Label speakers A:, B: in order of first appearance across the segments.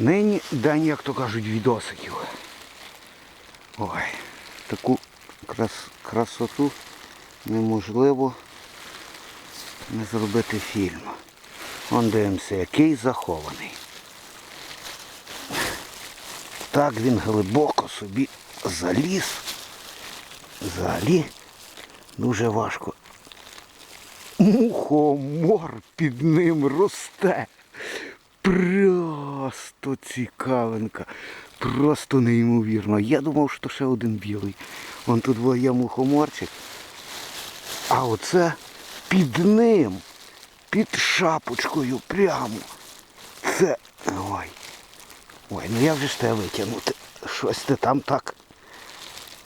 A: Нині день, як то кажуть, відосиків. Ой, таку крас, красоту неможливо не зробити фільм. Вон дивимося, який захований. Так він глибоко собі заліз. Взагалі дуже важко. Мухомор під ним росте. Просто цікавинка. Просто неймовірно. Я думав, що ще один білий. Вон тут є мухоморчик. А оце під ним, під шапочкою прямо. Це. Ой. Ой, ну як же ж тебе витягнути? Щось ти там так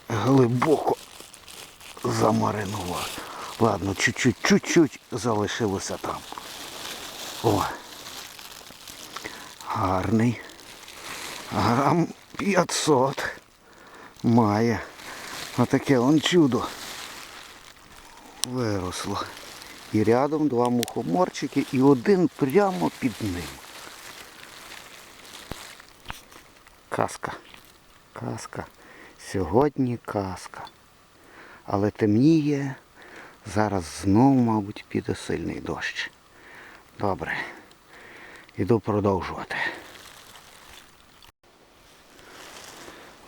A: глибоко замаринував. Ладно, чуть-чуть, чуть-чуть залишилося там. О. Гарний. Грам 500 має. Отаке он чудо виросло. І рядом два мухоморчики і один прямо під ним. Казка. Казка. Сьогодні казка. Але темніє. Зараз знову, мабуть, піде сильний дощ. Добре. Іду продовжувати.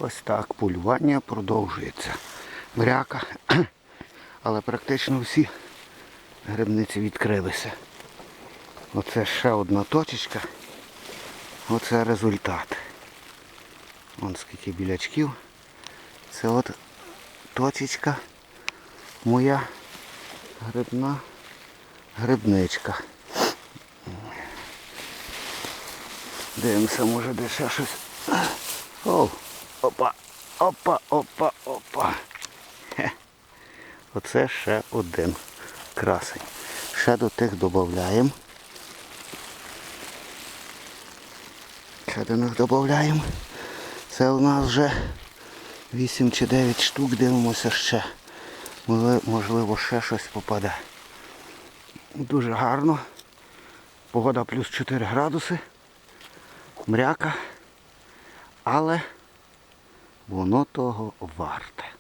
A: Ось так полювання продовжується. Мряка. Але практично всі грибниці відкрилися. Оце ще одна точечка. Оце результат. Вон скільки білячків. Це от точечка моя грибна грибничка. Дивимося, може де ще щось. О, опа, опа, опа, опа. Оце ще один красень. Ще до тих додаємо. Ще до них додаємо. Це у нас вже 8 чи 9 штук, дивимося ще. Можливо, ще щось попаде. Дуже гарно. Погода плюс 4 градуси. Мряка. Але воно того варте.